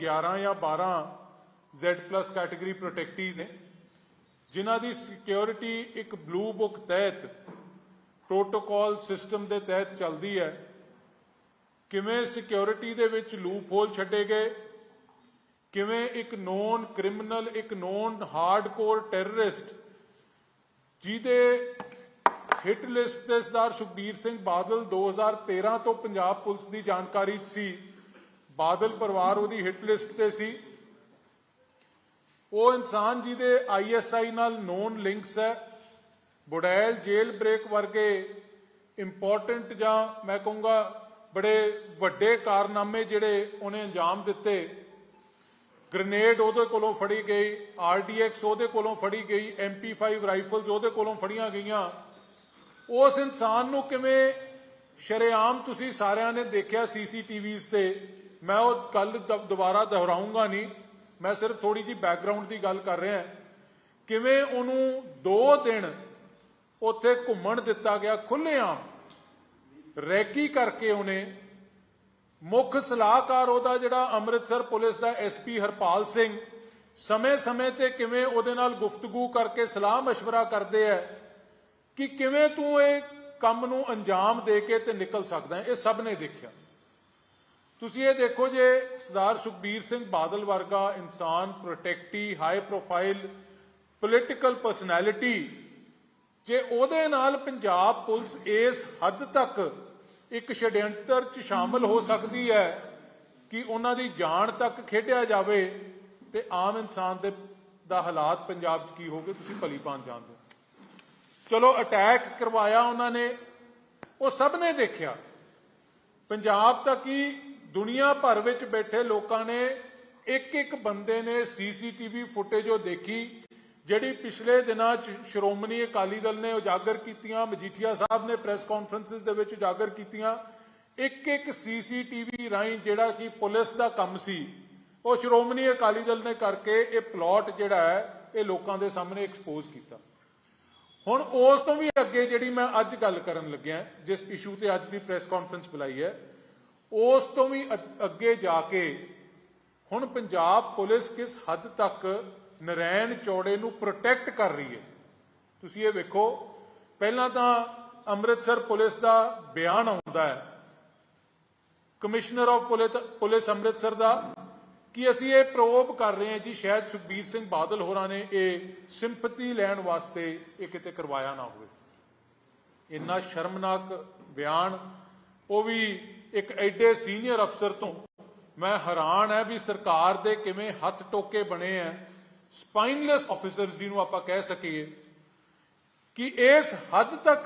11 ਜਾਂ 12 Z+ category protectees ਨੇ, ਜਿਨ੍ਹਾਂ ਦੀ ਸਿਕਿਉਰਿਟੀ ਇੱਕ ਬਲੂ ਬੁੱਕ ਤਹਿਤ ਪ੍ਰੋਟੋਕਾਲ ਸਿਸਟਮ ਦੇ ਤਹਿਤ ਚੱਲਦੀ ਹੈ, ਕਿਵੇਂ ਸਿਕਿਉਰਿਟੀ ਦੇ ਵਿੱਚ ਲੂਪ ਹੋਲ ਛੱਡੇ ਗਏ, ਕਿਵੇਂ ਇੱਕ ਨੋਨ ਕ੍ਰਿਮੀਨਲ ਇੱਕ ਨੋਨ ਹਾਰਡਕੋਰ ਟੈਰਰਿਸਟ ਜਿਹਦੇ ਹਿੱਟ ਲਿਸਟ ਦੇ ਸਰਦਾਰ ਸੁਖਬੀਰ ਸਿੰਘ ਬਾਦਲ 2013 ਤੋਂ ਪੰਜਾਬ ਪੁਲਿਸ ਦੀ ਜਾਣਕਾਰੀ 'ਚ ਸੀ ਬਾਦਲ ਪਰਿਵਾਰ ਉਹਦੀ ਹਿੱਟ ਲਿਸਟ ਤੇ ਸੀ। ਉਹ ਇਨਸਾਨ ਜਿਹਦੇ ਆਈਐਸਆਈ ਨਾਲ ਨੋਨ ਲਿੰਕਸ ਹੈ। ਬੁੜੈਲ ਜੇਲ ਬ੍ਰੇਕ ਵਰਗੇ ਇੰਪੋਰਟੈਂਟ ਜਾਂ ਮੈਂ ਕਹੂੰਗਾ ਬੜੇ ਵੱਡੇ ਕਾਰਨਾਮੇ ਜਿਹੜੇ ਉਹਨੇ ਅੰਜਾਮ ਦਿੱਤੇ। ਗ੍ਰਨੇਡ ਉਹਦੇ ਕੋਲੋਂ ਫੜੀ ਗਈ ਆਰਡੀਐਕਸ ਉਹਦੇ ਕੋਲੋਂ ਫੜੀ ਗਈ MP5 ਰਾਈਫਲਸ ਉਹਦੇ ਕੋਲੋਂ ਫੜੀਆਂ ਗਈਆਂ। ਉਸ ਇਨਸਾਨ ਨੂੰ ਕਿਵੇਂ ਸ਼ਰੇਆਮ ਤੁਸੀਂ ਸਾਰਿਆਂ ਨੇ ਦੇਖਿਆ ਸੀਸੀਟੀਵੀਜ਼ ਤੇ? ਮੈਂ ਉਹ ਕੱਲ ਦੁਬਾਰਾ ਦੁਹਰਾਉਂਗਾ ਨਹੀਂ ਮੈਂ ਸਿਰਫ ਥੋੜੀ ਜੀ ਬੈਕਗ੍ਰਾਉਂਡ ਦੀ ਗੱਲ ਕਰ ਰਿਹਾ ਕਿਵੇਂ ਉਹਨੂੰ 2 ਦਿਨ ਉੱਥੇ ਘੁੰਮਣ ਦਿੱਤਾ ਗਿਆ ਖੁੱਲ੍ਹੇਆਮ ਰੈਕੀ ਕਰਕੇ ਉਹਨੇ ਮੁੱਖ ਸਲਾਹਕਾਰ ਉਹਦਾ ਜਿਹੜਾ ਅੰਮ੍ਰਿਤਸਰ ਪੁਲਿਸ ਦਾ ਐਸਪੀ ਹਰਪਾਲ ਸਿੰਘ ਸਮੇਂ-ਸਮੇਂ ਤੇ ਕਿਵੇਂ ਉਹਦੇ ਨਾਲ ਗੁਫ਼ਤਗੂ ਕਰਕੇ ਸਲਾਹ مشورہ ਕਰਦੇ ਐ ਕਿ ਕਿਵੇਂ ਤੂੰ ਇਹ ਕੰਮ ਨੂੰ ਅੰਜਾਮ ਦੇ ਕੇ ਤੇ ਨਿਕਲ ਸਕਦਾ ਹੈ ਇਹ ਸਭ ਨੇ ਦੇਖਿਆ ਤੁਸੀਂ ਇਹ ਦੇਖੋ ਜੇ ਸਰਦਾਰ ਸੁਖਬੀਰ ਸਿੰਘ ਬਾਦਲ ਵਰਗਾ ਇਨਸਾਨ protectee high profile political personality ਜੇ ਉਹਦੇ ਨਾਲ ਪੰਜਾਬ ਪੁਲਿਸ ਇਸ ਹੱਦ ਤੱਕ ਇੱਕ ਛਡਿਅੰਤਰ ਚ ਸ਼ਾਮਲ ਹੋ ਸਕਦੀ ਹੈ ਕਿ ਉਹਨਾਂ ਦੀ ਜਾਨ ਤੱਕ ਖੇਡਿਆ ਜਾਵੇ, ਤੇ ਆਮ ਇਨਸਾਨ ਦੇ ਦਾ ਹਾਲਾਤ ਪੰਜਾਬ 'ਚ ਕੀ ਹੋਗੇ ਤੁਸੀਂ ਭਲੀ ਭਾਂਤ ਜਾਣਦੇ ਹੋ। ਚਲੋ ਅਟੈਕ ਕਰਵਾਇਆ ਉਹਨਾਂ ਨੇ, ਉਹ ਸਭ ਨੇ ਦੇਖਿਆ। ਪੰਜਾਬ ਤਾਂ ਕੀ ਦੁਨੀਆ ਭਰ ਵਿੱਚ ਬੈਠੇ ਲੋਕਾਂ ਨੇ ਇੱਕ ਇੱਕ ਬੰਦੇ ਨੇ ਸੀਸੀਟੀਵੀ ਫੁਟੇਜ ਉਹ ਦੇਖੀ, ਜਿਹੜੀ ਪਿਛਲੇ ਦਿਨਾਂ 'ਚ ਸ਼੍ਰੋਮਣੀ ਅਕਾਲੀ ਦਲ ਨੇ ਉਜਾਗਰ ਕੀਤੀਆਂ, ਮਜੀਠੀਆ ਸਾਹਿਬ ਨੇ ਪ੍ਰੈਸ ਕਾਨਫਰੰਸਿਸ ਦੇ ਵਿੱਚ ਉਜਾਗਰ ਕੀਤੀਆਂ। ਇੱਕ ਇੱਕ ਸੀਸੀਟੀਵੀ ਰਾਹੀਂ ਜਿਹੜਾ ਕਿ ਪੁਲਿਸ ਦਾ ਕੰਮ ਸੀ, ਉਹ ਸ਼੍ਰੋਮਣੀ ਅਕਾਲੀ ਦਲ ਨੇ ਕਰਕੇ ਇਹ ਪਲਾਟ ਜਿਹੜਾ ਹੈ, ਇਹ ਲੋਕਾਂ ਦੇ ਸਾਹਮਣੇ ਐਕਸਪੋਜ਼ ਕੀਤਾ। ਹੁਣ ਉਸ ਤੋਂ ਵੀ ਅੱਗੇ ਜਿਹੜੀ ਮੈਂ ਅੱਜ ਗੱਲ ਕਰਨ ਲੱਗਿਆ, ਜਿਸ ਇਸ਼ੂ ਤੇ ਅੱਜ ਦੀ ਪ੍ਰੈਸ ਕਾਨਫਰੰਸ ਬੁਲਾਈ ਹੈ ਉਸ ਤੋਂ ਵੀ ਅੱਗੇ ਜਾ ਕੇ ਹੁਣ ਪੰਜਾਬ ਪੁਲਿਸ ਕਿਸ ਹੱਦ ਤੱਕ ਨਰੈਣ ਚੌੜੇ ਨੂੰ ਪ੍ਰੋਟੈਕਟ ਕਰ ਰਹੀ ਹੈ? ਤੁਸੀਂ ਇਹ ਵੇਖੋ, ਪਹਿਲਾਂ ਤਾਂ ਅੰਮ੍ਰਿਤਸਰ ਪੁਲਿਸ ਦਾ ਬਿਆਨ ਆਉਂਦਾ ਹੈ। ਕਮਿਸ਼ਨਰ ਆਫ ਪੁਲਿਸ ਅੰਮ੍ਰਿਤਸਰ ਦਾ ਕਿ ਅਸੀਂ ਇਹ ਪ੍ਰੋਬ ਕਰ ਰਹੇ ਹਾਂ ਜੀ, ਸ਼ਾਇਦ ਸੁਖਬੀਰ ਸਿੰਘ ਬਾਦਲ ਹੋਰਾਂ ਨੇ ਇਹ ਸਿੰਪਥੀ ਲੈਣ ਵਾਸਤੇ ਇਹ ਕਿਤੇ ਕਰਵਾਇਆ ਨਾ ਹੋਵੇ। ਇੰਨਾ ਸ਼ਰਮਨਾਕ ਬਿਆਨ, ਉਹ ਵੀ ਇੱਕ ਐਡੇ ਸੀਨੀਅਰ ਅਫਸਰ ਤੋਂ ਮੈਂ ਹੈਰਾਨ ਹੈ ਵੀ ਸਰਕਾਰ ਦੇ ਕਿਵੇਂ ਹੱਥ ਟੋਕੇ ਬਣੇ ਆ। ਸਪਾਈਨਲੈਸ ਆਫੀਸਰਸ ਜਿਹਨੂੰ ਆਪਾਂ ਕਹਿ ਸਕੀਏ ਕਿ ਇਸ ਹੱਦ ਤੱਕ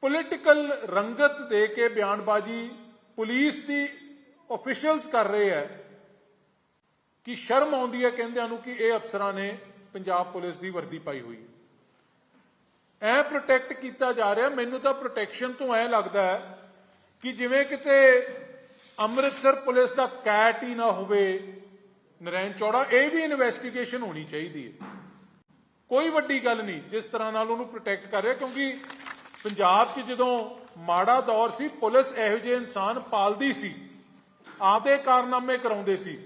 ਪੋਲਿਟੀਕਲ ਰੰਗਤ ਦੇ ਕੇ ਬਿਆਨਬਾਜ਼ੀ ਪੁਲਿਸ ਦੀ ਆਫੀਸ਼ੀਅਲਸ ਕਰ ਰਹੇ ਹੈ ਕਿ ਸ਼ਰਮ ਆਉਂਦੀ ਹੈ ਕਹਿੰਦਿਆਂ ਨੂੰ ਕਿ ਇਹ ਅਫਸਰਾਂ ਨੇ ਪੰਜਾਬ ਪੁਲਿਸ ਦੀ ਵਰਦੀ ਪਾਈ ਹੋਈ ਹੈ। ਐ ਪ੍ਰੋਟੈਕਟ ਕੀਤਾ ਜਾ ਰਿਹਾ। ਮੈਨੂੰ ਤਾਂ ਪ੍ਰੋਟੈਕਸ਼ਨ ਤੋਂ ਐ ਲੱਗਦਾ ਹੈ ਕਿ ਜਿਵੇਂ ਕਿਤੇ ਅੰਮ੍ਰਿਤਸਰ ਪੁਲਿਸ ਦਾ ਕੈਟ ਹੀ ਨਾ ਹੋਵੇ, ਨਰੈਣ ਚੌੜਾ, ਇਹ ਵੀ ਇਨਵੈਸਟੀਗੇਸ਼ਨ ਹੋਣੀ ਚਾਹੀਦੀ ਹੈ। ਕੋਈ ਵੱਡੀ ਗੱਲ ਨਹੀਂ, ਜਿਸ ਤਰ੍ਹਾਂ ਨਾਲ ਉਹਨੂੰ ਪ੍ਰੋਟੈਕਟ ਕਰ ਰਿਹਾ, ਕਿਉਂਕਿ ਪੰਜਾਬ 'ਚ ਜਦੋਂ ਮਾੜਾ ਦੌਰ ਸੀ, ਪੁਲਿਸ ਇਹੋ ਜਿਹੇ ਇਨਸਾਨ ਪਾਲਦੀ ਸੀ, ਆਪਦੇ ਕਾਰਨਾਮੇ ਕਰਾਉਂਦੇ ਸੀ।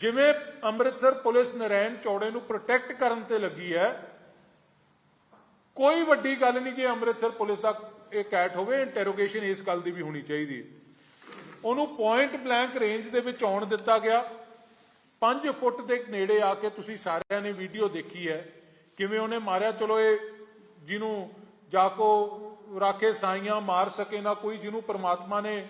ਜਿਵੇਂ ਅੰਮ੍ਰਿਤਸਰ ਪੁਲਿਸ ਨਰੈਣ ਚੌੜੇ ਨੂੰ ਪ੍ਰੋਟੈਕਟ ਕਰਨ ਤੇ ਲੱਗੀ ਹੈ ਕੋਈ ਵੱਡੀ ਗੱਲ ਨਹੀਂ ਜੇ ਅੰਮ੍ਰਿਤਸਰ ਪੁਲਿਸ ਦਾ ਇਹ ਕੈਟ ਹੋਵੇ ਇੰਟਰੋਗੇਸ਼ਨ ਇਸ ਗੱਲ ਦੀ ਵੀ ਹੋਣੀ ਚਾਹੀਦੀ ਹੈ। ਉਹਨੂੰ ਪੁਆਇੰਟ ਬਲੈਂਕ ਰੇਂਜ ਦੇ ਵਿੱਚ ਆਉਣ ਦਿੱਤਾ ਗਿਆ। 5 ਫੁੱਟ ਦੇ ਨੇੜੇ ਆ ਕੇ ਤੁਸੀਂ ਸਾਰਿਆਂ ਨੇ ਵੀਡੀਓ ਦੇਖੀ ਹੈ। ਕਿਵੇਂ ਉਹਨੇ ਮਾਰਿਆ? ਚਲੋ ਇਹ ਜਿਹਨੂੰ ਜਾਕੋ ਰਾਖੇ ਸਾਈਆਂ ਮਾਰ ਸਕੇ ਨਾ ਕੋਈ, ਜਿਹਨੂੰ ਪਰਮਾਤਮਾ ਨੇ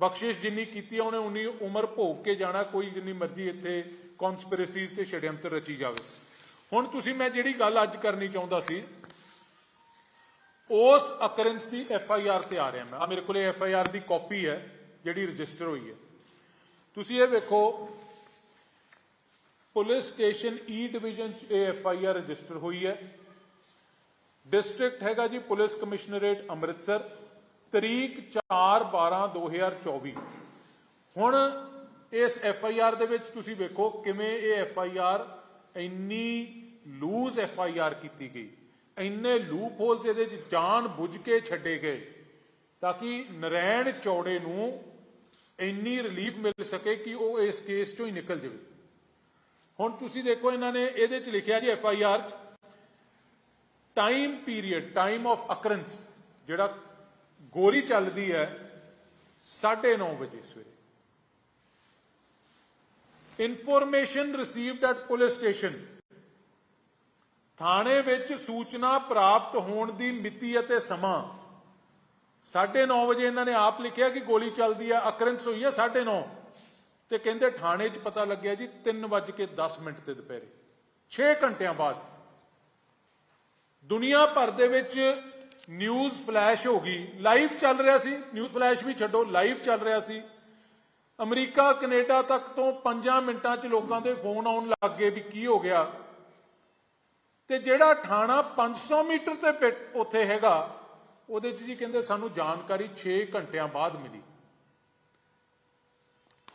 ਬਖਸ਼ਿਸ਼ ਜਿੰਨੀ ਕੀਤੀ ਹੈ ਉਹਨੇ ਉਨੀ ਉਮਰ ਭੋਗ ਕੇ ਜਾਣਾ। ਕੋਈ ਜਿੰਨੀ ਮਰਜ਼ੀ ਇੱਥੇ ਕਨਸਪੀਰੇਸੀਜ਼ ਤੇ ਛੜਯੰਤਰ ਰਚੀ ਜਾਵੇ। ਹੁਣ ਤੁਸੀਂ, ਮੈਂ ਜਿਹੜੀ ਗੱਲ ਅੱਜ ਕਰਨੀ ਚਾਹੁੰਦਾ ਸੀ ਉਸ ਅਕਰੈਂਸ ਦੀ ਐਫ ਆਈ ਆਰ ਤੇ ਆ ਰਿਹਾ ਮੈਂ। ਆ ਮੇਰੇ ਕੋਲੇ ਐਫ ਆਈ ਆਰ ਦੀ ਕਾਪੀ ਹੈ, ਜਿਹੜੀ ਰਜਿਸਟਰ ਹੋਈ ਹੈ। ਤੁਸੀਂ ਇਹ ਵੇਖੋ, police station e E division ਚ ਇਹ ਐਫ ਆਈ ਆਰ ਰਜਿਸਟਰ ਹੋਈ ਹੈ। ਡਿਸਟ੍ਰਿਕਟ ਹੈਗਾ ਜੀ ਪੁਲਿਸ ਕਮਿਸ਼ਨਰੇਟ ਅੰਮ੍ਰਿਤਸਰ, ਤਰੀਕ 4 12 2024 ਹੁਣ ਇਸ ਐਫ ਆਈ ਆਰ ਦੇ ਵਿੱਚ ਤੁਸੀਂ ਵੇਖੋ ਕਿਵੇਂ ਇਹ ਐਫ ਆਈ ਆਰ ਇੰਨੀ ਲੂਜ਼ ਐਫ ਆਈ ਆਰ ਕੀਤੀ ਗਈ। ਇੰਨੇ ਲੂਪ ਹੋਲਸ ਇਹਦੇ ਚ ਜਾਣ ਬੁੱਝ ਕੇ ਛੱਡੇ ਗਏ, ਤਾਂ ਕਿ ਨਰੈਣ ਚੌੜੇ ਨੂੰ ਇੰਨੀ ਰਿਲੀਫ ਮਿਲ ਸਕੇ ਕਿ ਉਹ ਇਸ ਕੇਸ ਚੋਂ ਹੀ ਨਿਕਲ ਜਾਵੇ। ਹੁਣ ਤੁਸੀਂ ਦੇਖੋ ਇਹਨਾਂ ਨੇ ਇਹਦੇ ਚ ਲਿਖਿਆ ਜੀ F I R time period time of occurrence ਜਿਹੜਾ ਗੋਲੀ ਚੱਲਦੀ ਹੈ 9:30 ਵਜੇ ਸਵੇਰੇ। Information received at police station ਥਾਣੇ ਵਿੱਚ ਸੂਚਨਾ ਪ੍ਰਾਪਤ ਹੋਣ ਦੀ ਮਿਤੀ ਅਤੇ ਸਮਾਂ। 9:30 ਵਜੇ ਇਹਨਾਂ ਨੇ ਆਪ ਲਿਖਿਆ ਕਿ ਗੋਲੀ ਚੱਲਦੀ ਹੈ ਅਕਰੈਂਸ ਹੋਈ ਹੈ 9:30 ਤੇ ਕਹਿੰਦੇ ਥਾਣੇ 'ਚ ਪਤਾ ਲੱਗਿਆ ਜੀ 3:10 ਮਿੰਟ ਤੇ ਦੁਪਹਿਰੇ 6 ਘੰਟਿਆਂ ਬਾਅਦ। ਦੁਨੀਆ ਭਰ ਦੇ ਵਿੱਚ ਨਿਊਜ਼ ਫਲੈਸ਼ ਹੋ ਗਈ। ਲਾਈਵ ਚੱਲ ਰਿਹਾ ਸੀ, ਨਿਊਜ਼ ਫਲੈਸ਼ ਵੀ ਛੱਡੋ, ਲਾਈਵ ਚੱਲ ਰਿਹਾ ਸੀ। ਅਮਰੀਕਾ, ਕੈਨੇਡਾ ਤੱਕ ਤੋਂ 5 ਮਿੰਟਾਂ 'ਚ ਲੋਕਾਂ ਦੇ ਫੋਨ ਆਉਣ ਲੱਗ ਗਏ ਵੀ ਕੀ ਹੋ ਗਿਆ। ਤੇ ਜਿਹੜਾ ਥਾਣਾ 500 ਮੀਟਰ ਤੇ ਪਿ- ਉੱਥੇ ਹੈਗਾ, ਉਹਦੇ 'ਚ ਜੀ ਕਹਿੰਦੇ ਸਾਨੂੰ ਜਾਣਕਾਰੀ 6 ਘੰਟਿਆਂ ਬਾਅਦ ਮਿਲੀ।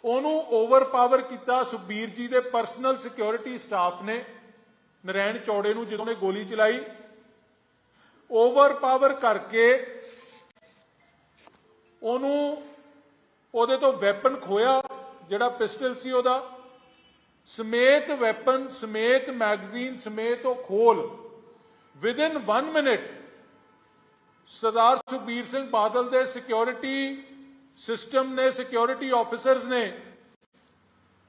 ਉਹਨੂੰ ਓਵਰਪਾਵਰ ਕੀਤਾ, ਸੁਖਬੀਰ ਜੀ ਦੇ ਪਰਸਨਲ ਸਿਕਿਉਰਿਟੀ ਸਟਾਫ ਨੇ, ਨਰੈਣ ਚੌੜੇ ਨੂੰ ਜਦੋਂ ਨੇ ਗੋਲੀ ਚਲਾਈ ਓਵਰਪਾਵਰ ਕਰਕੇ ਉਹਨੂੰ ਉਹਦੇ ਤੋਂ ਵੈਪਨ ਖੋਇਆ ਜਿਹੜਾ ਪਿਸਟਲ ਸੀ ਉਹਦਾ ਸਮੇਤ ਵੈਪਨ, ਸਮੇਤ ਮੈਗਜ਼ੀਨ, ਸਮੇਤ ਉਹ ਖੋਲ। ਵਿਦਿਨ 1 ਮਿੰਟ ਸਰਦਾਰ ਸੁਖਬੀਰ ਸਿੰਘ ਬਾਦਲ ਦੇ ਸਿਕਿਉਰਿਟੀ ਸਿਸਟਮ ਨੇ ਸਿਕਿਉਰਿਟੀ ਆਫੀਸਰਸ ਨੇ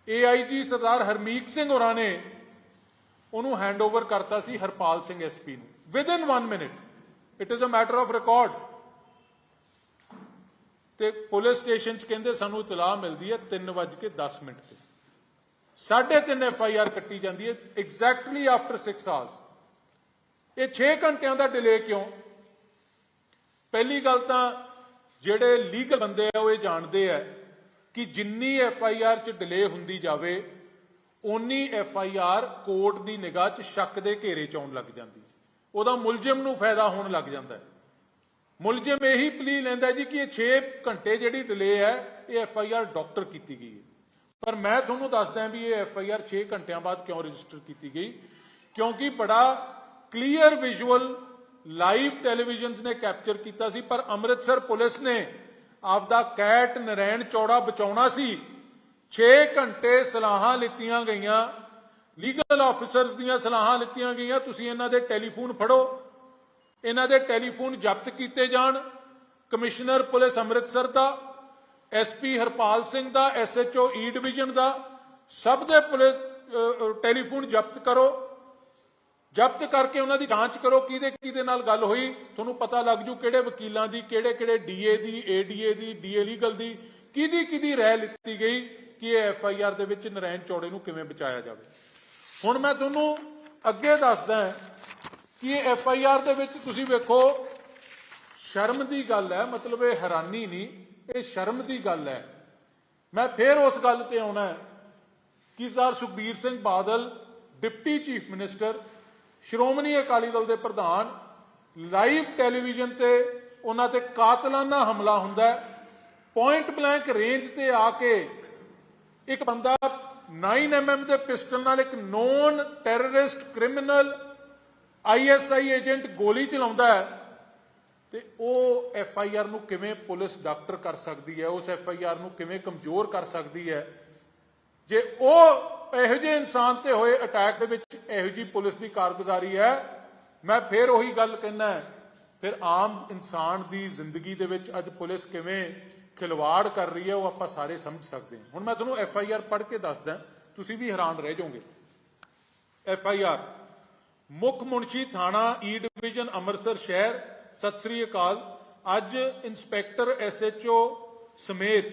ਏਆਈਜੀ ਸਰਦਾਰ ਹਰਮੀਤ ਸਿੰਘ ਹੋਰਾਂ ਨੇ ਉਹਨੂੰ ਹੈਂਡਓਵਰ ਕਰਤਾ ਸੀ ਹਰਪਾਲ ਸਿੰਘ ਐਸਪੀ ਨੂੰ। Within 1 minute it is a matter of record ਤੇ ਪੁਲਿਸ ਸਟੇਸ਼ਨ ਚ ਕਹਿੰਦੇ ਸਾਨੂੰ ਇਤਲਾਹ ਮਿਲਦੀ ਹੈ 3:10 ਮਿੰਟ ਤੇ। 3:30 ਐਫ ਆਈ ਆਰ ਕੱਟੀ ਜਾਂਦੀ ਹੈ ਐਗਜ਼ੈਕਟਲੀ ਆਫਟਰ 6 ਆਵਰਸ ਇਹ 6 ਘੰਟਿਆਂ ਦਾ ਡਿਲੇ ਕਿਉਂ? ਪਹਿਲੀ ਗੱਲ ਤਾਂ ਜਿਹੜੇ ਲੀਗਲ ਬੰਦੇ ਆ, ਉਹ ਇਹ ਜਾਣਦੇ ਆ ਕਿ ਜਿੰਨੀ ਐਫ ਆਈ ਆਰ ਚ ਡਿਲੇ ਹੁੰਦੀ ਜਾਵੇ ਉਨੀ ਐਫ ਆਈ ਆਰ ਕੋਰਟ ਦੀ ਨਿਗਾਹ ਚ ਸ਼ੱਕ ਦੇ ਘੇਰੇ ਚ ਆਉਣ ਲੱਗ ਜਾਂਦੀ। ਉਹਦਾ ਮੁਲਜ਼ਮ ਨੂੰ ਫਾਇਦਾ ਹੋਣ ਲੱਗ ਜਾਂਦਾ ਮੁਲਜ਼ਮ ਇਹੀ ਪਲੀ ਲੈਂਦਾ ਜੀ ਕਿ ਇਹ 6 ਘੰਟੇ ਜਿਹੜੀ ਡਿਲੇ ਹੈ, ਇਹ ਐਫ ਆਈ ਆਰ ਡਾਕਟਰ ਕੀਤੀ ਗਈ ਹੈ। ਪਰ ਮੈਂ ਤੁਹਾਨੂੰ ਦੱਸਦਾ ਵੀ ਇਹ ਐਫ ਆਈ ਆਰ 6 ਘੰਟਿਆਂ ਬਾਅਦ ਕਿਉਂ ਰਜਿਸਟਰ ਕੀਤੀ ਗਈ ਕਿਉਂਕਿ ਬੜਾ ਕਲੀਅਰ ਵਿਜ਼ੂਅਲ ਲਾਈਵ ਟੈਲੀਵਿਜ਼ਨਸ ਨੇ ਕੈਪਚਰ ਕੀਤਾ ਸੀ ਪਰ ਅੰਮ੍ਰਿਤਸਰ ਪੁਲਿਸ ਨੇ ਆਪਦਾ ਕੈਟ ਨਰੈਣ ਚੌੜਾ ਬਚਾਉਣਾ ਸੀ 6 ਘੰਟੇ ਸਲਾਹਾਂ ਲਿੱਤੀਆਂ ਗਈਆਂ ਲੀਗਲ ਆਫੀਸਰਸ ਦੀਆਂ ਸਲਾਹਾਂ ਲਿੱਤੀਆਂ ਗਈਆਂ ਤੁਸੀਂ ਇਹਨਾਂ ਦੇ ਟੈਲੀਫੋਨ ਫੜੋ ਇਹਨਾਂ ਦੇ ਟੈਲੀਫੋਨ ਜ਼ਬਤ ਕੀਤੇ ਜਾਣ ਕਮਿਸ਼ਨਰ ਪੁਲਿਸ ਅੰਮ੍ਰਿਤਸਰ ਦਾ ਐਸਪੀ ਹਰਪਾਲ ਸਿੰਘ ਦਾ, ਐਸਐਚਓ ਈ ਡਿਵੀਜ਼ਨ ਦਾ, ਸਭ ਦੇ ਪੁਲਿਸ ਟੈਲੀਫੋਨ ਜ਼ਬਤ ਕਰੋ। ਜ਼ਬਤ ਕਰਕੇ ਉਹਨਾਂ ਦੀ ਜਾਂਚ ਕਰੋ, ਕਿਹਦੇ ਕਿਹਦੇ ਨਾਲ ਗੱਲ ਹੋਈ। ਤੁਹਾਨੂੰ ਪਤਾ ਲੱਗ ਜੂ ਕਿਹੜੇ ਵਕੀਲਾਂ ਦੀ, ਕਿਹੜੇ ਕਿਹੜੇ ਡੀਏ ਦੀ ਏਡੀਏ ਦੀ ਡੀਏ ਲੀਗਲ ਦੀ, ਕਿਹਦੀ ਕਿਹਦੀ ਰਾਇ ਲਿੱਤੀ ਗਈ ਕਿ ਇਹ ਐਫ ਆਈ ਆਰ ਦੇ ਵਿੱਚ ਨਰੈਣ ਚੌੜੇ ਨੂੰ ਕਿਵੇਂ ਬਚਾਇਆ ਜਾਵੇ। ਹੁਣ ਮੈਂ ਤੁਹਾਨੂੰ ਅੱਗੇ ਦੱਸਦਾ ਕਿ ਇਹ ਐਫ ਆਈ ਆਰ ਦੇ ਵਿੱਚ ਤੁਸੀਂ ਵੇਖੋ, ਸ਼ਰਮ ਦੀ ਗੱਲ ਹੈ, ਮਤਲਬ ਇਹ ਹੈਰਾਨੀ ਨਹੀਂ। ਇਹ ਸ਼ਰਮ ਦੀ ਗੱਲ ਹੈ। ਮੈਂ ਫੇਰ ਉਸ ਗੱਲ ਤੇ ਆਉਣਾ ਕਿ sir Sukhbir Singh Badal, deputy chief minister, Shiromani Akali Dal ਦੇ ਪ੍ਰਧਾਨ, ਲਾਈਵ ਟੈਲੀਵਿਜ਼ਨ ਤੇ ਉਹਨਾਂ ਤੇ ਕਾਤਲਾਨਾ ਹਮਲਾ ਹੁੰਦਾ ਪੁਆਇੰਟ ਬਲੈਂਕ ਰੇਂਜ ਤੇ ਆ ਕੇ ਇੱਕ ਬੰਦਾ 9mm ਦੇ ਪਿਸਟਲ ਨਾਲ ਇੱਕ known terrorist criminal ISI agent ਗੋਲੀ ਚਲਾਉਂਦਾ ਹੈ। ਤੇ ਉਹ ਐਫ ਆਈ ਆਰ ਨੂੰ ਕਿਵੇਂ ਪੁਲਿਸ ਡਾਕਟਰ ਕਰ ਸਕਦੀ ਹੈ, ਉਸ ਐਫ ਆਈ ਆਰ ਨੂੰ ਕਿਵੇਂ ਕਮਜ਼ੋਰ ਕਰ ਸਕਦੀ ਹੈ? ਜੇ ਉਹ ਇਹੋ ਜਿਹੇ ਇਨਸਾਨ ਤੇ ਹੋਏ ਅਟੈਕ ਦੇ ਵਿੱਚ ਇਹੋ ਜਿਹੀ ਪੁਲਿਸ ਦੀ ਕਾਰਗੁਜ਼ਾਰੀ ਹੈ, ਮੈਂ ਫੇਰ ਉਹੀ ਗੱਲ ਕਹਿਣਾ ਫਿਰ ਆਮ ਇਨਸਾਨ ਦੀ ਜ਼ਿੰਦਗੀ ਦੇ ਵਿੱਚ ਅੱਜ ਪੁਲਿਸ ਕਿਵੇਂ ਖਿਲਵਾੜ ਕਰ ਰਹੀ ਹੈ, ਉਹ ਆਪਾਂ ਸਾਰੇ ਸਮਝ ਸਕਦੇ ਹਾਂ। ਹੁਣ ਮੈਂ ਤੁਹਾਨੂੰ ਐਫ ਆਈ ਆਰ ਪੜ੍ਹ ਕੇ ਦੱਸਦਾ, ਤੁਸੀਂ ਵੀ ਹੈਰਾਨ ਰਹਿ ਜਾਓਗੇ। ਐਫ ਆਈ ਆਰ ਮੁੱਖ ਮੁਨਸ਼ੀ ਥਾਣਾ e ਈ ਡਿਵੀਜ਼ਨ ਅੰਮ੍ਰਿਤਸਰ ਸ਼ਹਿਰ ਸਤਿ ਸ੍ਰੀ ਅਕਾਲ। ਅੱਜ ਇੰਸਪੈਕਟਰ ਐਸਐਚਓ ਸਮੇਤ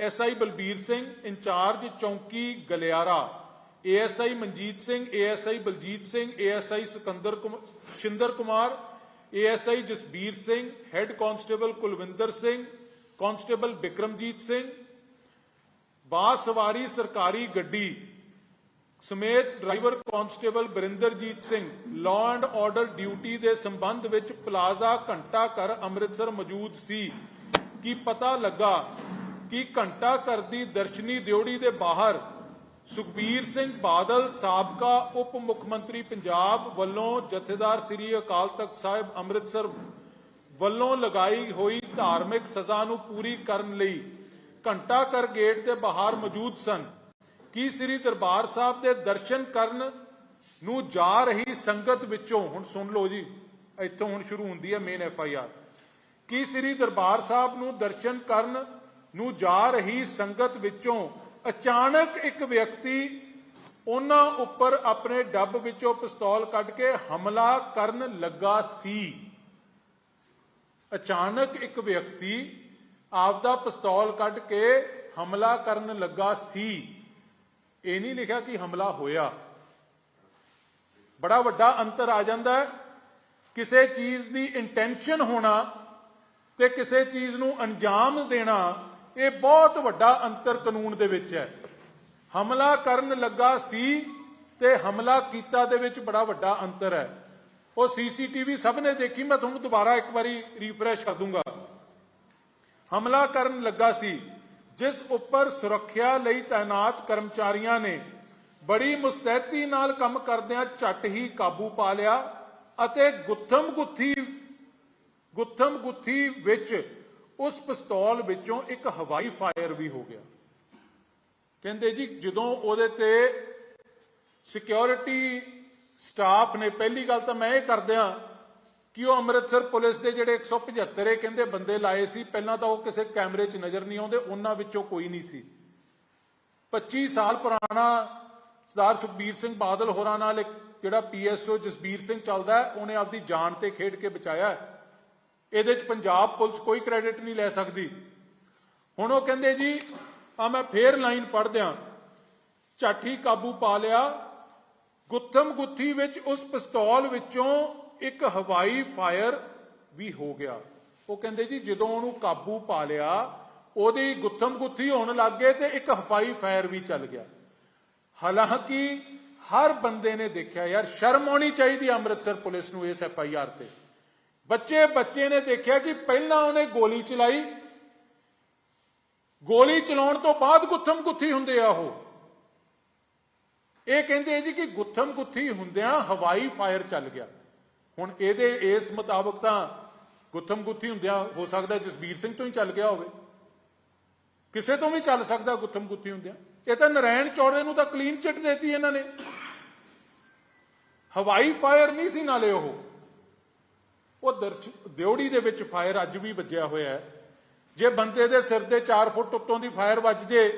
ਐਸਆਈ ਬਲਬੀਰ ਸਿੰਘ, ਇੰਚਾਰਜ ਚੌਂਕੀ Galiara, ASI Manjit Singh, ASI Baljit Singh, ASI Sikandar ਕੁਮ- Shinder Kumar, ASI Jasbir Singh, head constable Kulwinder Singh, constable Bikramjit Singh ਬਾਸ ਸਵਾਰੀ ਸਰਕਾਰੀ ਗੱਡੀ ਸਮੇਤ driver constable Barinderjit Singh law and order duty ਦੇ ਸੰਬੰਧ ਵਿੱਚ plaza ਘੰਟਾ ਘਰ ਅੰਮ੍ਰਿਤਸਰ ਮੌਜੂਦ ਸੀ। ਕੀ ਪਤਾ ਲੱਗਾ ਕਿ ਘੰਟਾ ਘਰ ਦੀ ਦਰਸ਼ਨੀ ਦਿਉੜੀ ਦੇ ਬਾਹਰ ਸੁਖਬੀਰ ਸਿੰਘ ਬਾਦਲ, ਸਾਬਕਾ ਉਪ ਮੁੱਖ ਮੰਤਰੀ ਪੰਜਾਬ ਵੱਲੋਂ ਜਥੇਦਾਰ ਸ੍ਰੀ ਅਕਾਲ ਤਖਤ ਸਾਹਿਬ ਅੰਮ੍ਰਿਤਸਰ ਵੱਲੋਂ ਲਗਾਈ ਹੋਈ ਧਾਰਮਿਕ ਸਜ਼ਾ ਨੂੰ ਪੂਰੀ ਕਰਨ ਲਈ ਘੰਟਾ ਘਰ ਗੇਟ ਦੇ ਬਾਹਰ ਮੌਜੂਦ ਸਨ। ਕੀ ਸ੍ਰੀ ਦਰਬਾਰ ਸਾਹਿਬ ਦੇ ਦਰਸ਼ਨ ਕਰਨ ਨੂੰ ਜਾ ਰਹੀ ਸੰਗਤ ਵਿੱਚੋਂ, ਹੁਣ ਸੁਣ ਲਓ ਜੀ, ਇੱਥੋਂ ਹੁਣ ਸ਼ੁਰੂ ਹੁੰਦੀ ਹੈ ਮੇਨ ਐਫ ਆਈ ਆਰ ਕੀ ਸ੍ਰੀ ਦਰਬਾਰ ਸਾਹਿਬ ਨੂੰ ਦਰਸ਼ਨ ਕਰਨ ਨੂੰ ਜਾ ਰਹੀ ਸੰਗਤ ਵਿੱਚੋਂ ਅਚਾਨਕ ਇੱਕ ਵਿਅਕਤੀ ਉਹਨਾਂ ਉੱਪਰ ਆਪਣੇ ਡੱਬ ਵਿੱਚੋਂ ਪਿਸਤੌਲ ਕੱਢ ਕੇ ਹਮਲਾ ਕਰਨ ਲੱਗਾ ਸੀ? ਅਚਾਨਕ ਇੱਕ ਵਿਅਕਤੀ ਆਪਦਾ ਪਿਸਤੌਲ ਕੱਢ ਕੇ ਹਮਲਾ ਕਰਨ ਲੱਗਾ ਸੀ। ਇਹ ਨਹੀਂ ਲਿਖਿਆ ਕਿ ਹਮਲਾ ਹੋਇਆ। ਬੜਾ ਵੱਡਾ ਅੰਤਰ ਆ ਜਾਂਦਾ ਹੈ। ਕਿਸੇ ਚੀਜ਼ ਦੀ ਇੰਟੈਂਸ਼ਨ ਹੋਣਾ ਤੇ ਕਿਸੇ ਚੀਜ਼ ਨੂੰ ਅੰਜਾਮ ਦੇਣਾ, ਇਹ ਬਹੁਤ ਵੱਡਾ ਅੰਤਰ ਕਾਨੂੰਨ ਦੇ ਵਿੱਚ ਹੈ। ਹਮਲਾ ਕਰਨ ਲੱਗਾ ਸੀ ਤੇ ਹਮਲਾ ਕੀਤਾ ਦੇ ਵਿੱਚ ਬੜਾ ਵੱਡਾ ਅੰਤਰ ਹੈ। ਉਹ ਸੀਸੀਟੀਵੀ ਸਭ ਨੇ ਦੇਖੀ, ਮੈਂ ਤੁਹਾਨੂੰ ਦੁਬਾਰਾ ਇੱਕ ਵਾਰੀ ਰੀਫਰੈਸ਼ ਕਰ ਦੂੰਗਾ। ਹਮਲਾ ਕਰਨ ਲੱਗਾ ਸੀ। ਜਿਸ ਉੱਪਰ ਸੁਰੱਖਿਆ ਲਈ ਤਾਇਨਾਤ ਕਰਮਚਾਰੀਆਂ ਨੇ ਬੜੀ ਮੁਸਤੈਦੀ ਨਾਲ ਕੰਮ ਕਰਦਿਆਂ ਝੱਟ ਹੀ ਕਾਬੂ ਪਾ ਲਿਆ ਅਤੇ ਗੁੱਥਮ ਗੁੱਥੀ ਗੁੱਥਮ ਗੁੱਥੀ ਵਿੱਚ ਉਸ ਪਿਸਤੌਲ ਵਿੱਚੋਂ ਇੱਕ ਹਵਾਈ ਫਾਇਰ ਵੀ ਹੋ ਗਿਆ। ਕਹਿੰਦੇ ਜੀ, ਜਦੋਂ ਉਹਦੇ ਤੇ ਸਿਕਿਉਰਿਟੀ ਸਟਾਫ ਨੇ ਪਹਿਲੀ ਗੱਲ ਤਾਂ ਮੈਂ ਇਹ ਕਰਦਿਆਂ ਕਿ ਉਹ ਅੰਮ੍ਰਿਤਸਰ ਪੁਲਿਸ ਦੇ ਜਿਹੜੇ 175 ਇਹ ਕਹਿੰਦੇ ਬੰਦੇ ਲਾਏ ਸੀ, ਪਹਿਲਾਂ ਤਾਂ ਉਹ ਕਿਸੇ ਕੈਮਰੇ 'ਚ ਨਜ਼ਰ ਨਹੀਂ ਆਉਂਦੇ, ਉਹਨਾਂ ਵਿੱਚੋਂ ਕੋਈ ਨਹੀਂ ਸੀ। 25 ਸਾਲ ਪੁਰਾਣਾ ਸਰਦਾਰ ਸੁਖਬੀਰ ਸਿੰਘ ਬਾਦਲ ਹੋਰਾਂ ਨਾਲ ਇੱਕ ਜਿਹੜਾ ਪੀਐਸਓ ਜਸਬੀਰ ਸਿੰਘ ਚੱਲਦਾ ਉਹਨੇ ਆਪਦੀ ਜਾਨ ਤੇ ਖੇਡ ਕੇ ਬਚਾਇਆ ਇਹਦੇ 'ਚ ਪੰਜਾਬ ਪੁਲਿਸ ਕੋਈ ਕ੍ਰੈਡਿਟ ਨਹੀਂ ਲੈ ਸਕਦੀ। ਹੁਣ ਉਹ ਕਹਿੰਦੇ ਜੀ ਆ ਮੈਂ ਫੇਰ ਲਾਈਨ ਪੜ੍ਹਦਿਆਂ, ਝਾਠੀ ਕਾਬੂ ਪਾ ਲਿਆ, ਗੁੱਥਮ ਗੁੱਥੀ ਵਿੱਚ ਉਸ ਪਿਸਤੌਲ ਵਿੱਚੋਂ ਇੱਕ ਹਵਾਈ ਫਾਇਰ ਵੀ ਹੋ ਗਿਆ। ਉਹ ਕਹਿੰਦੇ ਜੀ, ਜਦੋਂ ਉਹਨੂੰ ਕਾਬੂ ਪਾ ਲਿਆ, ਉਹਦੀ ਗੁੱਥਮ ਗੁੱਥੀ ਹੋਣ ਲੱਗ ਗਏ ਤੇ ਇੱਕ ਹਵਾਈ ਫਾਇਰ ਵੀ ਚੱਲ ਗਿਆ। ਹਾਲਾਂਕਿ ਹਰ ਬੰਦੇ ਨੇ ਦੇਖਿਆ, ਯਾਰ ਸ਼ਰਮ ਆਉਣੀ ਚਾਹੀਦੀ ਅੰਮ੍ਰਿਤਸਰ ਪੁਲਿਸ ਨੂੰ ਇਸ ਐਫ ਆਈ ਆਰ ਤੇ। ਬੱਚੇ ਬੱਚੇ ਨੇ ਦੇਖਿਆ ਕਿ ਪਹਿਲਾਂ ਉਹਨੇ ਗੋਲੀ ਚਲਾਈ। ਗੋਲੀ ਚਲਾਉਣ ਤੋਂ ਬਾਅਦ ਗੁੱਥਮ ਗੁੱਥੀ ਹੁੰਦੇ ਆ ਉਹ। ਇਹ ਕਹਿੰਦੇ ਜੀ ਕਿ ਗੁੱਥਮ ਗੁੱਥੀ ਹੁੰਦਿਆਂ ਹਵਾਈ ਫਾਇਰ ਚੱਲ ਗਿਆ। ਹੁਣ ਇਹਦੇ, ਇਸ ਮੁਤਾਬਕ ਤਾਂ ਗੁੱਥਮ ਗੁੱਥੀ ਹੁੰਦਿਆਂ ਹੋ ਸਕਦਾ ਜਸਬੀਰ ਸਿੰਘ ਤੋਂ ਹੀ ਚੱਲ ਗਿਆ ਹੋਵੇ। ਕਿਸੇ ਤੋਂ ਵੀ ਚੱਲ ਸਕਦਾ ਗੁੱਥਮ ਗੁੱਥੀ ਹੁੰਦਿਆਂ। ਇਹ ਤਾਂ ਨਰਾਇਣ ਚੌੜੇ ਨੂੰ ਤਾਂ ਕਲੀਨ ਚਿੱਟ ਦੇਤੀ ਇਹਨਾਂ ਨੇ। ਹਵਾਈ ਫਾਇਰ ਨਹੀਂ ਸੀ ਨਾਲੇ ਉਹ। ਉਹ ਦਰਚ ਦਿਉੜੀ ਦੇ ਵਿੱਚ ਫਾਇਰ ਅੱਜ ਵੀ ਵੱਜਿਆ ਹੋਇਆ ਹੈ। ਜੇ ਬੰਦੇ ਦੇ ਸਿਰ ਦੇ 4 ਫੁੱਟ ਉੱਤੋਂ ਦੀ ਫਾਇਰ ਵੱਜ ਜੇ,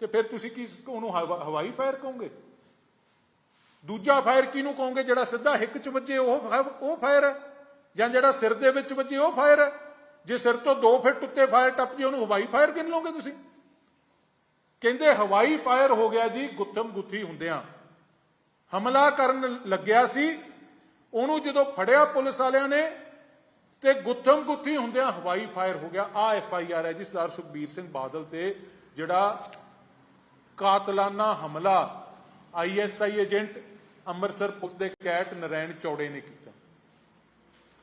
ਤੇ ਫਿਰ ਤੁਸੀਂ ਕੀ ਉਹਨੂੰ ਹਵਾ- ਹਵਾਈ ਫਾਇਰ ਕਹੋਗੇ? ਦੂਜਾ ਫਾਇਰ ਕਿਹਨੂੰ ਕਹੋਗੇ ਜਿਹੜਾ ਸਿੱਧਾ ਹਿੱਕ 'ਚ ਵੱਜੇ, ਉਹ ਫਾ- ਉਹ ਫਾਇਰ ਹੈ? ਜਾਂ ਜਿਹੜਾ ਸਿਰ ਦੇ ਵਿੱਚ ਵੱਜੇ, ਉਹ ਫਾਇਰ ਹੈ? ਜੇ ਸਿਰ ਤੋਂ 2 ਫੁੱਟ ਉੱਤੇ ਫਾਇਰ ਟੱਪ ਜੇ, ਉਹਨੂੰ ਹਵਾਈ ਫਾਇਰ ਕਿਨ ਲਓਗੇ ਤੁਸੀਂ? ਕਹਿੰਦੇ ਹਵਾਈ ਫਾਇਰ ਹੋ ਗਿਆ ਜੀ, ਗੁੱਥਮ ਗੁੱਥੀ ਹੁੰਦਿਆਂ। ਹਮਲਾ ਕਰਨ ਲੱਗਿਆ ਸੀ। ਉਹਨੂੰ ਜਦੋਂ ਫੜਿਆ ਪੁਲਿਸ ਵਾਲਿਆਂ ਨੇ, ਤੇ ਗੁੱਥਮ ਗੁੱਥੀ ਹੁੰਦਿਆਂ ਹਵਾਈ ਫਾਇਰ ਹੋ ਗਿਆ। ਆ ਐਫ ਆਈ ਆਰ ਹੈ ਜੀ, ਸਰਦਾਰ ਸੁਖਬੀਰ ਸਿੰਘ ਬਾਦਲ ਤੇ ਜਿਹੜਾ ਕਾਤਲਾਨਾ ਹਮਲਾ ਆਈਐਸਆਈ ਏਜੰਟ ਅੰਮ੍ਰਿਤਸਰ ਪੁਲਿਸ ਦੇ ਕੈਟ ਨਰੈਣ ਚੌੜੇ ਨੇ ਕੀਤਾ।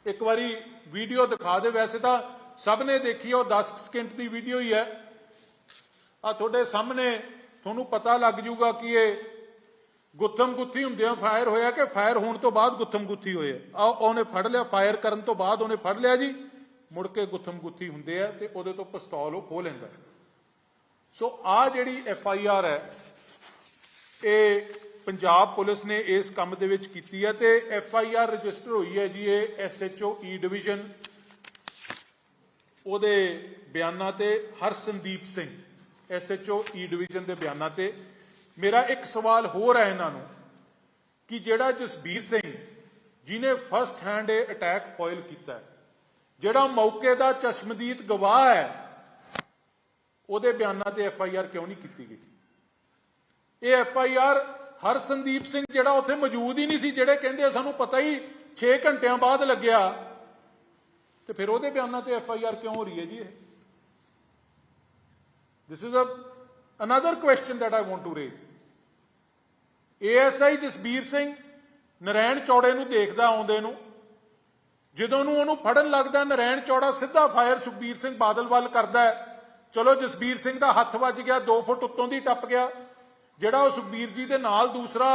ਇੱਕ ਵਾਰੀ ਵੀਡੀਓ ਦਿਖਾ ਦੇ, ਵੈਸੇ ਤਾਂ ਸਭ ਨੇ ਦੇਖੀ ਉਹ 10 ਸਕਿੰਟ ਦੀ ਵੀਡੀਓ ਹੀ ਹੈ। ਆ ਤੁਹਾਡੇ ਸਾਹਮਣੇ ਤੁਹਾਨੂੰ ਪਤਾ ਲੱਗ ਜੂਗਾ ਕਿ ਇਹ ਗੁੱਥਮ ਗੁੱਥੀ ਹੁੰਦਿਆਂ ਫਾਇਰ ਹੋਇਆ ਕਿ ਫਾਇਰ ਹੋਣ ਤੋਂ ਬਾਅਦ ਗੁੱਥਮ ਗੁੱਥੀ ਹੋਇਆ ਆ। ਉਹਨੇ ਫੜ ਲਿਆ, ਫਾਇਰ ਕਰਨ ਤੋਂ ਬਾਅਦ ਉਹਨੇ ਫੜ ਲਿਆ ਜੀ। ਮੁੜ ਕੇ ਗੁੱਥਮ ਗੁੱਥੀ ਹੁੰਦੇ ਆ ਤੇ ਉਹਦੇ ਤੋਂ ਪਿਸਤੌਲ ਉਹ ਖੋਹ ਲੈਂਦਾ। ਸੋ ਆ ਜਿਹੜੀ ਐਫ ਆਈ ਆਰ ਹੈ, ਇਹ ਪੰਜਾਬ ਪੁਲਿਸ ਨੇ ਇਸ ਕੰਮ ਦੇ ਵਿੱਚ ਕੀਤੀ ਹੈ ਤੇ ਐਫ ਆਈ ਆਰ ਰਜਿਸਟਰ ਹੋਈ ਹੈ ਜੀ ਇਹ S H O e E division ਉਹਦੇ ਬਿਆਨਾਂ ਤੇ Harsandeep Singh, S H O e E division ਦੇ ਬਿਆਨਾਂ ਤੇ। ਮੇਰਾ ਇੱਕ ਸਵਾਲ ਹੋਰ ਹੈ ਇਹਨਾਂ ਨੂੰ ਕਿ ਜਿਹੜਾ ਜਸਬੀਰ ਸਿੰਘ ਜਿਨੇ ਫਸਟ ਹੈਂਡ ਇਹ ਅਟੈਕ ਫੋਇਲ ਕੀਤਾ ਜਿਹੜਾ ਮੌਕੇ ਦਾ ਚਸ਼ਮਦੀਦ ਗਵਾਹ ਹੈ, ਉਹਦੇ ਬਿਆਨਾਂ ਤੇ ਐਫ ਆਈ ਆਰ ਕਿਉਂ ਨਹੀਂ ਕੀਤੀ ਗਈ? ਇਹ F I R Harsandeep Singh ਜਿਹੜਾ ਉੱਥੇ ਮੌਜੂਦ ਹੀ ਨਹੀਂ ਸੀ, ਜਿਹੜੇ ਕਹਿੰਦੇ ਸਾਨੂੰ ਪਤਾ ਹੀ 6 ਘੰਟਿਆਂ ਬਾਅਦ ਲੱਗਿਆ। ਤੇ ਫਿਰ ਉਹਦੇ ਬਿਆਨਾਂ ਤੇ ਐਫ ਆਈ ਆਰ ਕਿਉਂ ਹੋ ਰਹੀ ਹੈ ਜੀ ਇਹ? This is a another question that I want to raise. ASI Jasbir Singh Narain ਚੌੜੇ ਨੂੰ ਦੇਖਦਾ ਆਉਂਦੇ ਨੂੰ, ਜਦੋਂ ਨੂੰ ਉਹਨੂੰ ਫੜਨ ਲੱਗਦਾ, ਨਰੈਣ ਚੌੜਾ ਸਿੱਧਾ ਫਾਇਰ ਸੁਖਬੀਰ ਸਿੰਘ ਬਾਦਲ ਵੱਲ ਕਰਦਾ ਚਲੋ ਜਸਬੀਰ ਸਿੰਘ ਦਾ ਹੱਥ ਵੱਜ ਗਿਆ 2 ਫੁੱਟ ਉੱਤੋਂ ਦੀ ਟੱਪ ਗਿਆ। ਜਿਹੜਾ ਉਹ ਸੁਖਬੀਰ ਜੀ ਦੇ ਨਾਲ ਦੂਸਰਾ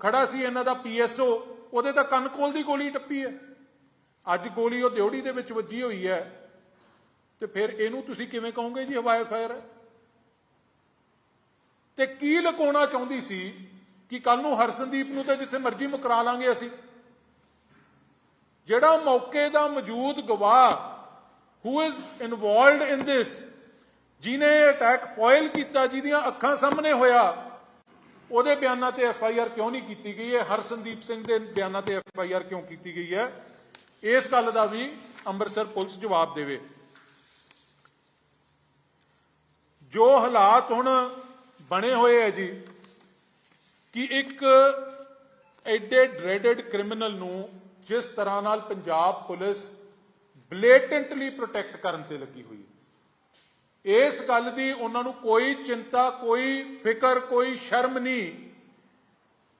ਖੜਾ ਸੀ ਇਹਨਾਂ ਦਾ ਪੀਐਸਓ ਉਹਦੇ ਤਾਂ ਕੰਨ ਕੋਲ ਦੀ ਗੋਲੀ ਟੱਪੀ ਹੈ। ਅੱਜ ਗੋਲੀ ਉਹ ਦਿਉੜੀ ਦੇ ਵਿੱਚ ਵੱਜੀ ਹੋਈ ਹੈ। ਤੇ ਫਿਰ ਇਹਨੂੰ ਤੁਸੀਂ ਕਿਵੇਂ ਕਹੋਗੇ ਜੀ ਹਵਾਈ ਫਾਇਰ? ਹੈ ਤੇ ਕੀ ਲੁਕਾਉਣਾ ਚਾਹੁੰਦੀ ਸੀ ਕਿ ਕੱਲ ਨੂੰ ਹਰਸੰਦੀਪ ਨੂੰ ਤਾਂ ਜਿੱਥੇ ਮਰਜ਼ੀ ਮੁਕਰਾ ਲਾਂਗੇ ਅਸੀਂ? ਜਿਹੜਾ ਮੌਕੇ ਦਾ ਮੌਜੂਦ ਗਵਾਹ ਹੂ ਇਜ਼ ਇਨਵੋਲਡ ਇਨ ਦਿਸ ਜਿਨੇ ਅਟੈਕ ਫੋਇਲ ਕੀਤਾ, ਜਿਹਦੀਆਂ ਅੱਖਾਂ ਸਾਹਮਣੇ ਹੋਇਆ, ਉਹਦੇ ਬਿਆਨਾਂ ਤੇ ਐਫ ਆਈ ਆਰ ਕਿਉਂ ਨਹੀਂ ਕੀਤੀ ਗਈ? ਹੈ ਹਰਸੰਦੀਪ ਸਿੰਘ ਦੇ ਬਿਆਨਾਂ ਤੇ ਐਫ ਆਈ ਆਰ ਕਿਉਂ ਕੀਤੀ ਗਈ ਹੈ? ਇਸ ਗੱਲ ਦਾ ਵੀ ਅੰਮ੍ਰਿਤਸਰ ਪੁਲਿਸ ਜਵਾਬ ਦੇਵੇ। ਜੋ ਹਾਲਾਤ ਹੁਣ ਬਣੇ ਹੋਏ ਹੈ ਜੀ, ਕਿ ਇੱਕ ਐਡੇ ਡਰੈਡਡ ਕ੍ਰਿਮੀਨਲ ਨੂੰ ਜਿਸ ਤਰ੍ਹਾਂ ਨਾਲ ਪੰਜਾਬ ਪੁਲਿਸ ਬਲੇਟੈਂਟਲੀ ਪ੍ਰੋਟੈਕਟ ਕਰਨ ਤੇ ਲੱਗੀ ਹੋਈ ਹੈ। ਇਸ ਗੱਲ ਦੀ ਉਹਨਾਂ ਨੂੰ ਕੋਈ ਚਿੰਤਾ, ਕੋਈ ਫਿਕਰ, ਕੋਈ ਸ਼ਰਮ ਨਹੀਂ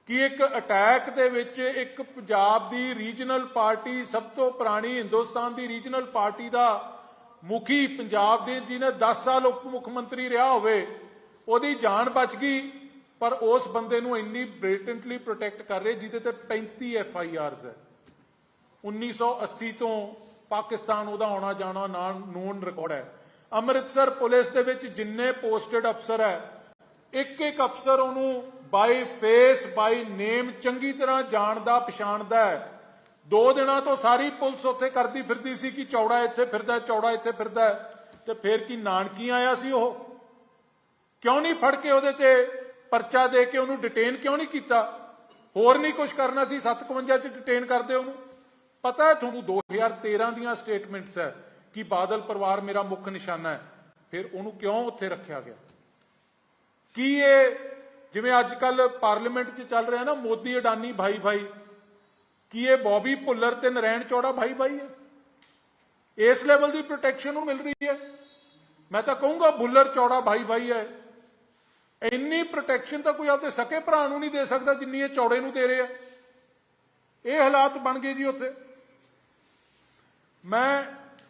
ਕਿ ਇੱਕ ਅਟੈਕ ਦੇ ਵਿੱਚ ਇੱਕ ਪੰਜਾਬ ਦੀ ਰੀਜਨਲ ਪਾਰਟੀ, ਸਭ ਤੋਂ ਪੁਰਾਣੀ ਹਿੰਦੁਸਤਾਨ ਦੀ ਰੀਜਨਲ ਪਾਰਟੀ ਦਾ ਮੁਖੀ ਪੰਜਾਬ ਦੇ, ਜਿਹਨੇ 10 ਸਾਲ ਉਪ ਮੁੱਖ ਮੰਤਰੀ ਰਿਹਾ ਹੋਵੇ, ਉਹਦੀ ਜਾਨ ਬਚ ਗਈ, ਪਰ ਉਸ ਬੰਦੇ ਨੂੰ ਇੰਨੀ ਬ੍ਰੇਟੈਂਟਲੀ ਪ੍ਰੋਟੈਕਟ ਕਰ ਰਹੇ, ਜਿਹਦੇ ਤੇ 35 ਐਫ ਆਈ ਆਰਸ ਹੈ। 1980 ਤੋਂ ਪਾਕਿਸਤਾਨ ਉਹਦਾ ਆਉਣਾ ਜਾਣਾ ਨਾਨ ਨੋਨ ਰਿਕਾਰਡ ਹੈ। ਅੰਮ੍ਰਿਤਸਰ ਪੁਲਿਸ ਦੇ ਵਿੱਚ ਜਿੰਨੇ ਪੋਸਟਡ ਅਫਸਰ ਹੈ ਇੱਕ ਇੱਕ ਅਫਸਰ ਉਹਨੂੰ ਬਾਈ ਫੇਸ ਬਾਈ ਨੇਮ ਚੰਗੀ ਤਰ੍ਹਾਂ ਜਾਣਦਾ, ਪਛਾਣਦਾ ਹੈ। ਦੋ ਦਿਨਾਂ ਤੋਂ ਸਾਰੀ ਪੁਲਿਸ ਉੱਥੇ ਕਰਦੀ ਫਿਰਦੀ ਸੀ ਕਿ ਚੌੜਾ ਇੱਥੇ ਫਿਰਦਾ, ਚੌੜਾ ਇੱਥੇ ਫਿਰਦਾ ਤੇ ਫਿਰ ਕੀ ਨਾਨਕੀ ਆਇਆ ਸੀ ਉਹ? ਕਿਉਂ ਨਹੀਂ ਫੜ ਕੇ ਉਹਦੇ ਤੇ ਪਰਚਾ ਦੇ ਕੇ ਉਹਨੂੰ ਡਿਟੇਨ ਕਿਉਂ ਨਹੀਂ ਕੀਤਾ? ਹੋਰ ਨਹੀਂ ਕੁਝ ਕਰਨਾ ਸੀ 751 ਚ ਡਿਟੇਨ ਕਰਦੇ ਉਹਨੂੰ। ਪਤਾ ਹੈ ਤੁਹਾਨੂੰ 2013 ਦੀਆਂ ਸਟੇਟਮੈਂਟਸ ਹੈ। ਕਿ ਬਾਦਲ ਪਰਿਵਾਰ ਮੇਰਾ ਮੁੱਖ ਨਿਸ਼ਾਨਾ ਹੈ। ਫਿਰ ਉਹਨੂੰ ਕਿਉਂ ਉੱਥੇ ਰੱਖਿਆ ਗਿਆ? ਕੀ ਇਹ ਜਿਵੇਂ ਅੱਜ ਕੱਲ ਪਾਰਲੀਮੈਂਟ 'ਚ ਚੱਲ ਰਿਹਾ ਨਾ, ਮੋਦੀ ਅਡਾਨੀ ਭਾਈ ਭਾਈ ਕੀ ਇਹ ਬੌਬੀ ਭੁੱਲਰ ਤੇ ਨਰੈਣ ਚੌੜਾ ਭਾਈ ਭਾਈ ਹੈ? ਇਸ ਲੈਵਲ ਦੀ ਪ੍ਰੋਟੈਕਸ਼ਨ ਨੂੰ ਮਿਲ ਰਹੀ ਹੈ। ਮੈਂ ਤਾਂ ਕਹੂੰਗਾ ਭੁੱਲਰ ਚੌੜਾ ਭਾਈ ਭਾਈ ਹੈ। ਇੰਨੀ ਪ੍ਰੋਟੈਕਸ਼ਨ ਤਾਂ ਕੋਈ ਆਪਦੇ ਸਕੇ ਭਰਾ ਨੂੰ ਨਹੀਂ ਦੇ ਸਕਦਾ ਜਿੰਨੀ ਇਹ ਚੌੜੇ ਨੂੰ ਦੇ ਰਿਹਾ ਇਹ ਹਾਲਾਤ ਬਣ ਗਏ ਜੀ ਉੱਥੇ। ਮੈਂ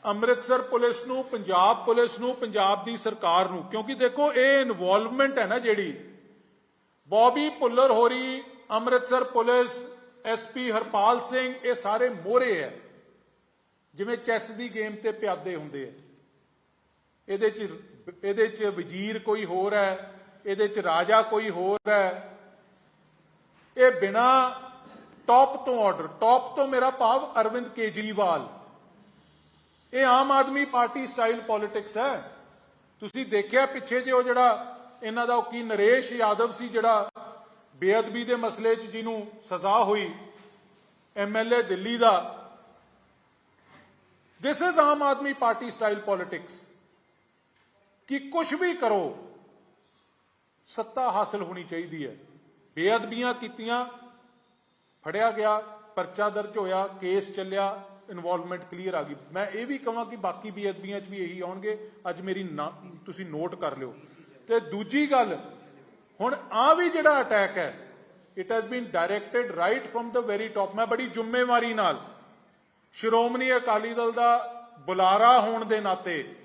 ਅੰਮ੍ਰਿਤਸਰ ਪੁਲਿਸ ਨੂੰ, ਪੰਜਾਬ ਪੁਲਿਸ ਨੂੰ, ਪੰਜਾਬ ਦੀ ਸਰਕਾਰ ਨੂੰ, ਕਿਉਂਕਿ ਦੇਖੋ ਇਹ ਇਨਵੋਲਵਮੈਂਟ ਹੈ ਨਾ ਜਿਹੜੀ। ਬੌਬੀ ਭੁੱਲਰ ਹੋਰੀ, ਅੰਮ੍ਰਿਤਸਰ ਪੁਲਿਸ ਐਸਪੀ ਹਰਪਾਲ ਸਿੰਘ, ਇਹ ਸਾਰੇ ਮੋਹਰੇ ਹੈ। ਜਿਵੇਂ ਚੈਸ ਦੀ ਗੇਮ ਤੇ ਪਿਆਦੇ ਹੁੰਦੇ ਆ। ਇਹਦੇ ਚ ਇਹਦੇ ਚ ਵਜ਼ੀਰ ਕੋਈ ਹੋਰ ਹੈ, ਇਹਦੇ ਚ ਰਾਜਾ ਕੋਈ ਹੋਰ ਹੈ। ਇਹ ਬਿਨਾ ਟੌਪ ਤੋਂ ਆਰਡਰ ਟੌਪ ਤੋਂ ਮੇਰਾ ਭਾਵ ਅਰਵਿੰਦ ਕੇਜਰੀਵਾਲ। ਇਹ Aam Aadmi party style politics ਹੈ। ਤੁਸੀਂ ਦੇਖਿਆ ਪਿੱਛੇ ਜੇ ਉਹ ਜਿਹੜਾ ਇਹਨਾਂ ਦਾ ਉਹ ਕੀ ਨਰੇਸ਼ ਯਾਦਵ ਸੀ ਜਿਹੜਾ ਬੇਅਦਬੀ ਦੇ ਮਸਲੇ 'ਚ ਜਿਹਨੂੰ ਸਜ਼ਾ ਹੋਈ MLA Delhi the. This is Aam Aadmi party style politics. ਕਿ ਕੁਝ ਵੀ ਕਰੋ, ਸੱਤਾ ਹਾਸਲ ਹੋਣੀ ਚਾਹੀਦੀ ਹੈ। ਬੇਅਦਬੀਆਂ ਕੀਤੀਆਂ, ਫੜਿਆ ਗਿਆ, ਪਰਚਾ ਦਰਜ ਹੋਇਆ, ਕੇਸ ਚੱਲਿਆ। ਇਨਵੋਲਵਮੈਂਟ ਕਲੀਅਰ ਆ ਗਈ। ਮੈਂ ਇਹ ਵੀ ਕਹਾਂ ਕਿ ਬਾਕੀ ਬੇਅਦਬੀਆਂ 'ਚ ਵੀ ਇਹੀ ਆਉਣਗੇ। ਅੱਜ ਮੇਰੀ ਨਾ- ਤੁਸੀਂ ਨੋਟ ਕਰ ਲਿਓ। ਤੇ ਦੂਜੀ ਗੱਲ, ਹੁਣ ਆ ਵੀ ਜਿਹੜਾ ਅਟੈਕ ਹੈ it has been directed right from the very top ਮੈਂ ਬੜੀ ਜ਼ਿੰਮੇਵਾਰੀ ਨਾਲ ਸ਼੍ਰੋਮਣੀ ਅਕਾਲੀ ਦਲ ਦਾ ਬੁਲਾਰਾ ਹੋਣ ਦੇ ਨਾਤੇ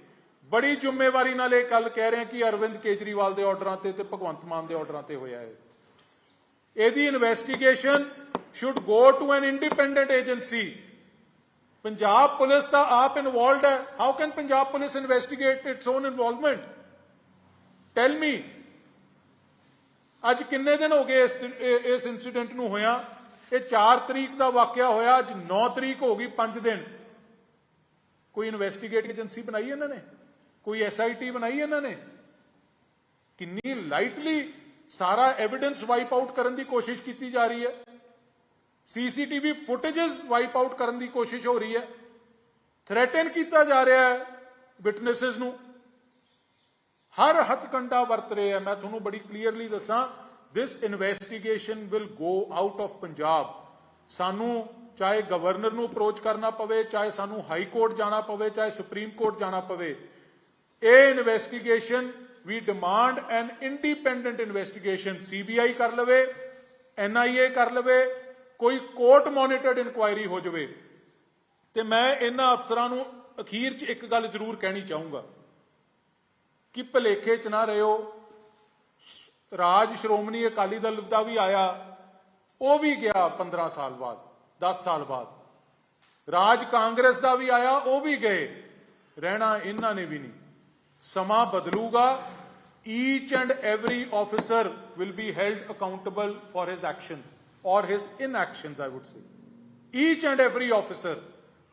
ਬੜੀ ਜ਼ਿੰਮੇਵਾਰੀ ਨਾਲ ਇਹ ਗੱਲ ਕਹਿ ਰਹੇ ਕਿ ਅਰਵਿੰਦ ਕੇਜਰੀਵਾਲ ਦੇ ਆਰਡਰਾਂ ਤੇ ਤੇ ਭਗਵੰਤ ਮਾਨ ਦੇ ਆਰਡਰਾਂ ਤੇ ਹੋਇਆ ਹੈ ਇਹਦੀ investigation should go to an independent agency Punjab police ਦਾ ਆਪ ਇਨਵੋਲਡ ਹੈ। How can Punjab police investigate its own involvement tell me ਅੱਜ ਕਿੰਨੇ ਦਿਨ ਹੋ ਗਏ ਇਸ ਦਿਨ- ਇਸ ਇਨਸੀਡੈਂਟ ਨੂੰ ਹੋਇਆ? ਇਹ 4 ਤਰੀਕ ਦਾ ਵਾਕਿਆ ਹੋਇਆ, ਅੱਜ 9 ਤਰੀਕ ਹੋ ਗਈ 5 ਦਿਨ। ਕੋਈ ਇਨਵੈਸਟੀਗੇਟ ਏਜੰਸੀ ਬਣਾਈ ਇਹਨਾਂ ਨੇ? ਕੋਈ ਐਸਆਈਟੀ ਬਣਾਈ ਇਹਨਾਂ ਨੇ? ਕਿੰਨੀ ਲਾਈਟਲੀ ਸਾਰਾ ਐਵੀਡੈਂਸ ਵਾਈਪ ਆਊਟ ਕਰਨ ਦੀ ਕੋਸ਼ਿਸ਼ ਕੀਤੀ ਜਾ ਰਹੀ ਹੈ। ਸੀਸੀਟੀਵੀ ਫੁਟੇजेस ਵਾਈਪ ਆਊਟ ਕਰਨ ਦੀ ਕੋਸ਼ਿਸ਼ ਹੋ ਰਹੀ ਹੈ। ਥ੍ਰੈਟਨ ਕੀਤਾ ਜਾ ਰਿਹਾ ਹੈ ਵਿਟਨੈਸਸ ਨੂੰ। ਹਰ ਹੱਥਕੰਡਾ ਵਰਤ ਰਹੇ ਹੈ। ਮੈਂ ਤੁਹਾਨੂੰ ਬੜੀ ਕਲੀਅਰਲੀ ਦੱਸਾਂ, this investigation will go out of Punjab ਸਾਨੂੰ ਚਾਹੇ ਗਵਰਨਰ ਨੂੰ ਅਪਰੋਚ ਕਰਨਾ ਪਵੇ, ਚਾਹੇ ਸਾਨੂੰ ਹਾਈ ਕੋਰਟ ਜਾਣਾ ਪਵੇ, ਚਾਹੇ ਸੁਪਰੀਮ ਕੋਰਟ ਜਾਣਾ ਪਵੇ। ਇਹ investigation we demand an independent investigation CBI ਕਰ ਲਵੇ ਐਨਆਈਏ ਕਰ ਲਵੇ ਕੋਈ ਕੋਰਟ ਮੋਨੀਟਰਡ ਇਨਕੁਆਇਰੀ ਹੋ ਜਾਵੇ, ਤੇ ਮੈਂ ਇਹਨਾਂ ਅਫਸਰਾਂ ਨੂੰ ਅਖੀਰ 'ਚ ਇੱਕ ਗੱਲ ਜ਼ਰੂਰ ਕਹਿਣੀ ਚਾਹੂੰਗਾ ਕਿ ਭਲੇਖੇ 'ਚ ਨਾ ਰਹਿਓ। ਰਾਜ ਸ਼੍ਰੋਮਣੀ ਅਕਾਲੀ ਦਲ ਦਾ ਵੀ ਆਇਆ, ਉਹ ਵੀ ਗਿਆ 15 ਸਾਲ ਬਾਅਦ 10 ਸਾਲ ਬਾਅਦ। ਰਾਜ ਕਾਂਗਰਸ ਦਾ ਵੀ ਆਇਆ, ਉਹ ਵੀ ਗਏ, ਰਹਿਣਾ ਇਹਨਾਂ ਨੇ ਵੀ ਨਹੀਂ। ਸਮਾਂ ਬਦਲੂਗਾ each and every officer will be held accountable for his actions or his inactions I would say each and every officer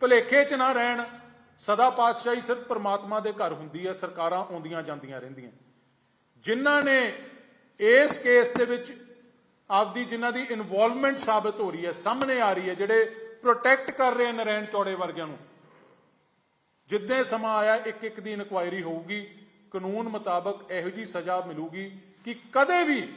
ਭਲੇਖੇ ਚ ਨਾ ਰਹਿਣ, ਸਦਾ ਪਾਤਸ਼ਾਹੀ ਸਿਰਫ ਪ੍ਰਮਾਤਮਾ ਦੇ ਘਰ ਹੁੰਦੀ ਹੈ, ਸਰਕਾਰਾਂ ਆਉਂਦੀਆਂ ਜਾਂਦੀਆਂ ਰਹਿੰਦੀਆਂ। ਜਿਨ੍ਹਾਂ ਨੇ ਇਸ ਕੇਸ ਦੇ ਵਿੱਚ ਆਪਦੀ ਜਿਨ੍ਹਾਂ ਦੀ ਇਨਵੋਲਵਮੈਂਟ ਸਾਬਤ ਹੋ ਰਹੀ ਹੈ, ਸਾਹਮਣੇ ਆ ਰਹੀ ਹੈ, ਜਿਹੜੇ ਪ੍ਰੋਟੈਕਟ ਕਰ ਰਹੇ ਨਰੈਣ ਚੌੜੇ ਵਰਗਿਆਂ ਨੂੰ। ਜਿੱਦੇ ਸਮਾਂ ਆਇਆ ਇੱਕ ਇੱਕ ਦੀ ਇਨਕੁਆਇਰੀ ਹੋਊਗੀ, ਕਾਨੂੰਨ ਮੁਤਾਬਕ ਇਹੋ ਜੀ ਸਜ਼ਾ ਮਿਲੂਗੀ ਕਿ ਕਦੇ ਵੀ